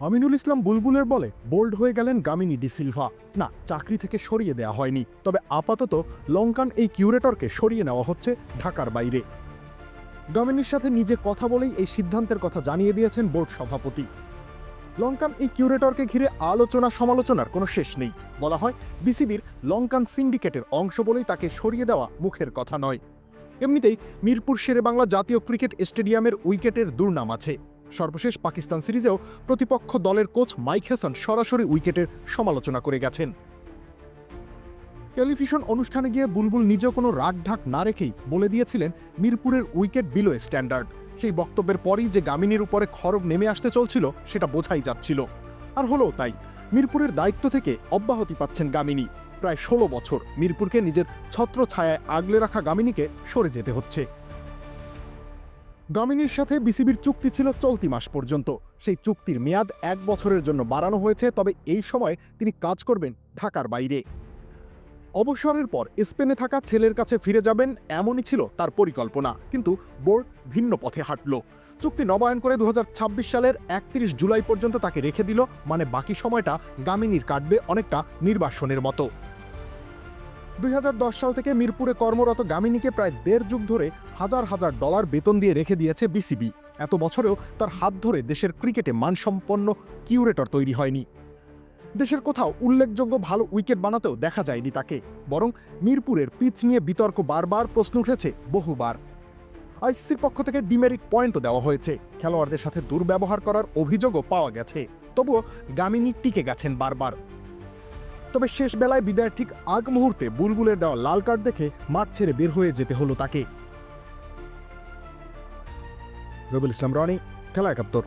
আমিনুল ইসলাম বুলবুলের বলে বোল্ড হয়ে গেলেন গামিনী ডিসিলভা না, চাকরি থেকে সরিয়ে দেওয়া হয়নি। তবে আপাতত লঙ্কান এই কিউরেটরকে সরিয়ে নেওয়া হচ্ছে ঢাকার বাইরে। গামিনীর সাথে নিজে কথা বলেই এই সিদ্ধান্তের কথা জানিয়ে দিয়েছেন বোর্ড সভাপতি। লঙ্কান এই কিউরেটরকে ঘিরে আলোচনা সমালোচনার কোনো শেষ নেই। বলা হয়, বিসিবির লঙ্কান সিন্ডিকেটের অংশ বলেই তাকে সরিয়ে দেওয়া মুখের কথা নয়। এমনিতেই মিরপুর শেরেবাংলা জাতীয় ক্রিকেট স্টেডিয়ামের উইকেটের দুর্নাম আছে। সর্বশেষ পাকিস্তান সিরিজেও প্রতিপক্ষ দলের কোচ মাইক হেসন সরাসরি উইকেটের সমালোচনা করে গেছেন। টেলিভিশন অনুষ্ঠানে গিয়ে বুলবুল নিজেও কোনো রাগঢাক না রেখেই বলে দিয়েছিলেন মিরপুরের উইকেট বিলো স্ট্যান্ডার্ড। সেই বক্তব্যের পরই যে গামিনীর উপরে খরব নেমে আসতে চলছিল, সেটা বোঝাই যাচ্ছিল। আর হলো তাই, মিরপুরের দায়িত্ব থেকে অব্যাহতি পাচ্ছেন গামিনী। প্রায় ষোলো বছর মিরপুরকে নিজের ছত্র ছায়ায় আগলে রাখা গামিনীকে সরে যেতে হচ্ছে। গামিনীর সাথে বিসিবির চুক্তি ছিল চলতি মাস পর্যন্ত। সেই চুক্তির মেয়াদ এক বছরের জন্য বাড়ানো হয়েছে, তবে এই সময় তিনি কাজ করবেন ঢাকার বাইরে। অবসরের পর স্পেনে থাকা ছেলের কাছে ফিরে যাবেন এমনই ছিল তার পরিকল্পনা, কিন্তু বোর্ড ভিন্ন পথে হাঁটল। চুক্তি নবায়ন করে দু হাজার ছাব্বিশ সালের একত্রিশ জুলাই পর্যন্ত তাকে রেখে দিল মানে বাকি সময়টা গামিনীর কাটবে অনেকটা নির্বাসনের মতো। দুই হাজার দশ সাল থেকে মিরপুরে কর্মরত গামিনীকে প্রায় দেড় যুগ ধরে হাজার হাজার ডলার বেতন দিয়ে রেখে দিয়েছে বিসিবি। এত বছরেও তার হাত ধরে দেশের ক্রিকেটে মানসম্পন্ন কিউরেটর তৈরি হয়নি। দেশের কোথাও উল্লেখযোগ্য ভালো উইকেট বানাতেও দেখা যায়নি তাকে। বরং মিরপুরের পিচ নিয়ে বিতর্ক বারবার প্রশ্ন উঠেছে বহুবার। আইসিসির পক্ষ থেকে ডিমেরিট পয়েন্টও দেওয়া হয়েছে। খেলোয়াড়দের সাথে দুর্ব্যবহার করার অভিযোগও পাওয়া গেছে। তবুও গামিনী টিকে গেছেন বারবার। তবে শেষ বেলায় বিদায়ের ঠিক আগ মুহূর্তে বুলবুলের দেওয়া লাল কার্ড দেখে মাঠ ছেড়ে বের হয়ে যেতে হলো তাকে। রবিল ইসলাম, রনি খেলা একাত্তর